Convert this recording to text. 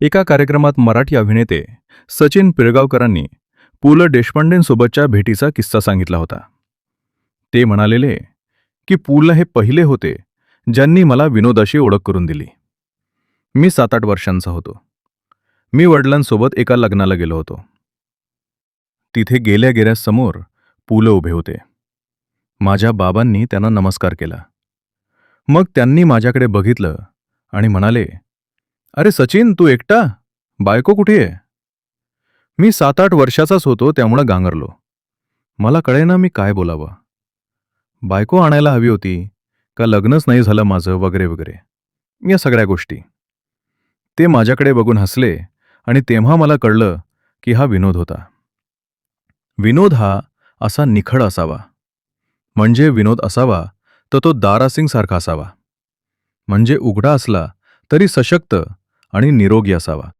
एका कार्यक्रमात मराठी अभिनेते सचिन पिळगावकरांनी पु ल देशपांडेंसोबतच्या भेटीचा किस्सा सांगितला होता. ते म्हणालेले की पु ल हे पहिले होते ज्यांनी मला विनोदाशी ओळख करून दिली. मी सात आठ वर्षांचा होतो. मी वडिलांसोबत एका लग्नाला गेलो होतो. तिथे गेल्या गेल्यासमोर पु ल उभे होते. माझ्या बाबांनी त्यांना नमस्कार केला. मग त्यांनी माझ्याकडे बघितलं आणि म्हणाले अरे सचिन तू एकटा? बायको कुठे आहे? मी सात आठ वर्षाचाच होतो त्यामुळं गांगरलो मला कळेना मी काय बोलावं. बायको आणायला हवी होती का लग्नच नाही झालं माझं वगैरे वगैरे. या सगळ्या गोष्टी. ते माझ्याकडे बघून हसले आणि तेव्हा मला कळलं की हा विनोद होता. विनोद हा असा निखळ असावा. म्हणजे विनोद असावा तर तो दारासिंग सारखा असावा. म्हणजे उघडा असला तरी सशक्त आणि निरोगी असावा.